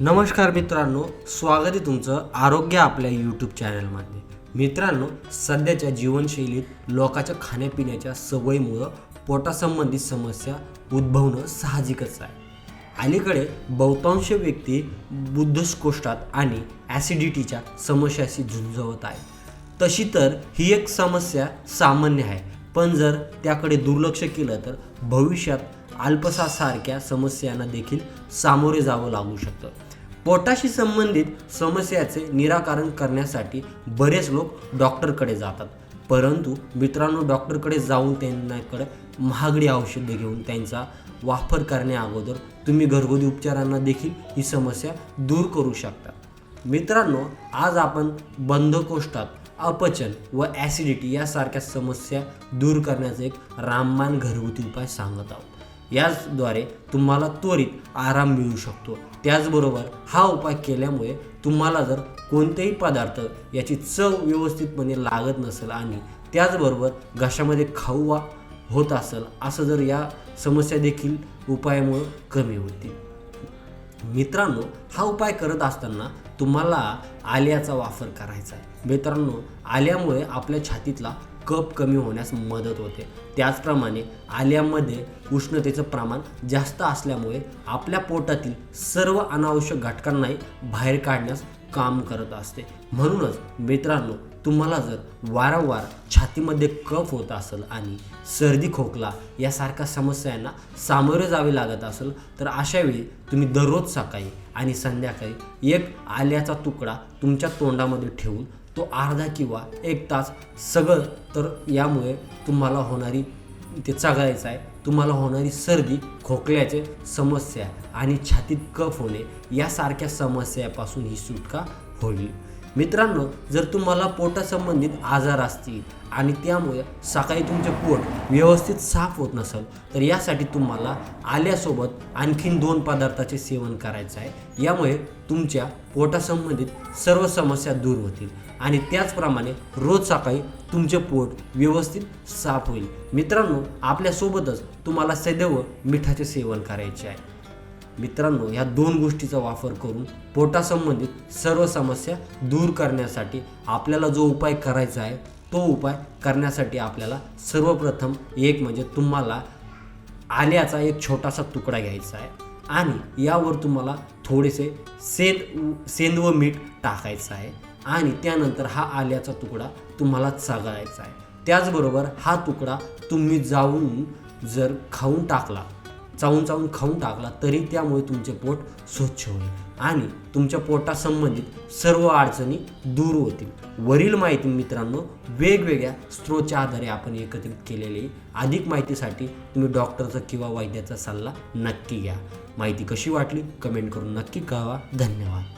नमस्कार मित्रांनो स्वागत आहे तुमचं आरोग्य आपल्या यूट्यूब चॅनलमध्ये मित्रांनो सध्याच्या जीवनशैलीत लोकांच्या खाण्यापिण्याच्या सवयीमुळं पोटासंबंधित समस्या उद्भवणं साहजिकच आहे. अलीकडे बहुतांश व्यक्ती बुद्धकोष्ठात आणि ॲसिडिटीच्या समस्याशी झुंजवत आहे तशी तर ही एक समस्या सामान्य आहे. पण जर त्याकडे दुर्लक्ष केलं तर भविष्यात अल्पसासारख्या समस्यांना देखील सामोरे जावं लागू शकतं. पोटाशी संबंधित समस्याचे निराकरण करण्यासाठी बरेच लोक डॉक्टरकडे जातात. परंतु मित्रांनो डॉक्टरकडे जाऊन त्यांच्याकडे महागडी औषधे घेऊन त्यांचा वापर करण्याअगोदर तुम्ही घरगुती उपचारांना देखील ही समस्या दूर करू शकता. मित्रांनो आज आपण बंधकोष्ठात अपचन व ॲसिडिटी यासारख्या समस्या दूर करण्याचा एक रामबाण घरगुती उपाय सांगत आहोत. याचद्वारे तुम्हाला त्वरित आराम मिळू शकतो. त्याचबरोबर हा उपाय केल्यामुळे तुम्हाला जर कोणतेही पदार्थ याची चव व्यवस्थितपणे लागत नसेल आणि त्याचबरोबर घशामध्ये खाऊ वा होत असेल असं जर या समस्या देखील उपायामुळं कमी होतील. मित्रांनो हा उपाय करत असताना तुम्हाला आल्याचा वापर करायचा आहे. मित्रांनो आल्यामुळे आपल्या छातीतला कप कमी होण्यास मदत होते. त्याचप्रमाणे आल्यामध्ये उष्णतेचं प्रमाण जास्त असल्यामुळे आपल्या पोटातील सर्व अनावश्यक घटकांनाही बाहेर काढण्यास काम करत असते. म्हणूनच मित्रांनो तुम्हाला जर वारंवार छातीमध्ये कफ होत असेल आणि सर्दी खोकला यासारख्या समस्यांना सामोरे जावे लागत असेल तर अशावेळी तुम्ही दररोज सकाळी आणि संध्याकाळी एक आल्याचा तुकडा तुमच्या तोंडामध्ये ठेवून तो अर्धा किंवा एक तास सगळं तर यामुळे तुम्हाला होणारी ते चघळायचं आहे. तुम्हाला होणारी सर्दी खोकल्याचे समस्या आणि छातीत कफ होणे यासारख्या समस्यापासून ही सुटका होईल. मित्रांनो जर तुम्हाला पोटासंबंधित आजार असतील आणि त्यामुळे सकाळी तुमचे पोट व्यवस्थित साफ होत नसेल तर यासाठी तुम्हाला आल्यासोबत आणखीन दोन पदार्थाचे सेवन करायचं आहे. यामुळे तुमच्या पोटासंबंधित सर्व समस्या दूर होतील आणि त्याचप्रमाणे रोज सकाळी तुमचे पोट व्यवस्थित साफ होईल. मित्रांनो आपल्यासोबतच तुम्हाला सदैव मिठाचे सेवन करायचे आहे. मित्रांनो या दोन गोष्टीचा वापर करून पोटासंबंधित सर्व समस्या दूर करण्यासाठी आपल्याला जो उपाय करायचा आहे तो उपाय करण्यासाठी आपल्याला सर्वप्रथम एक म्हणजे तुम्हाला आल्याचा एक छोटासा तुकडा घ्यायचा आहे आणि यावर तुम्हाला थोडेसे सेंद सेंद व मीठ टाकायचं आहे आणि त्यानंतर हा आल्याचा तुकडा तुम्हाला चघळायचा आहे. त्याचबरोबर हा तुकडा तुम्ही जाऊन जर खाऊन टाकला चावून चावून खाऊन टाकला तरी त्यामुळे तुमचे पोट स्वच्छ होईल. आणि तुमच्या पोटासंबंधित सर्व अडचणी दूर होतील. वरील माहिती मित्रांनो वेगवेगळ्या स्त्रोतच्या आधारे आपण एकत्रित केलेली अधिक माहितीसाठी तुम्ही डॉक्टरचा किंवा वैद्याचा सल्ला नक्की घ्या. माहिती कशी वाटली? कमेंट करून नक्की कळवा. धन्यवाद.